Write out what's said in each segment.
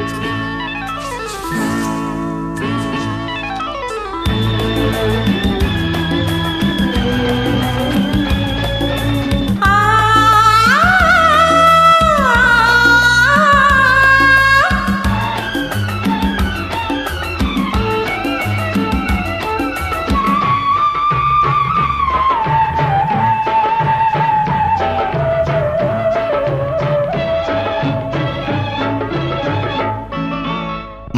Bye.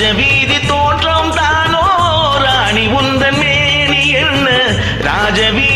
Rajaveedhi தோற்றம் தானோ? ராணி உந்தன் மேனி என்ன? ராஜவீதி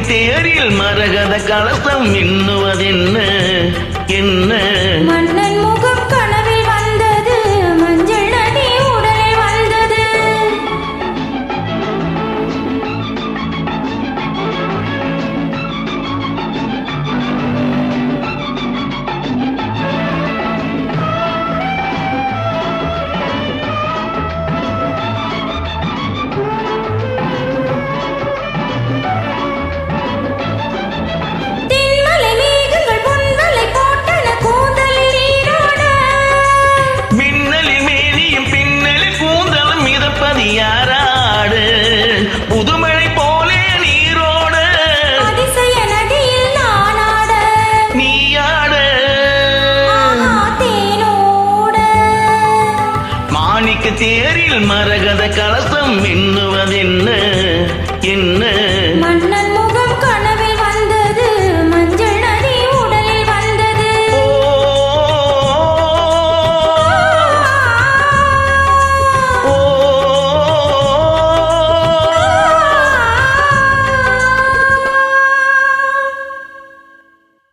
தேரில் மரகத கலசம் மின்னுவதென்ன? என்ன? மாணிக்க தேரில் மரகத கலசம் மின்னுவதென்ன? என்ன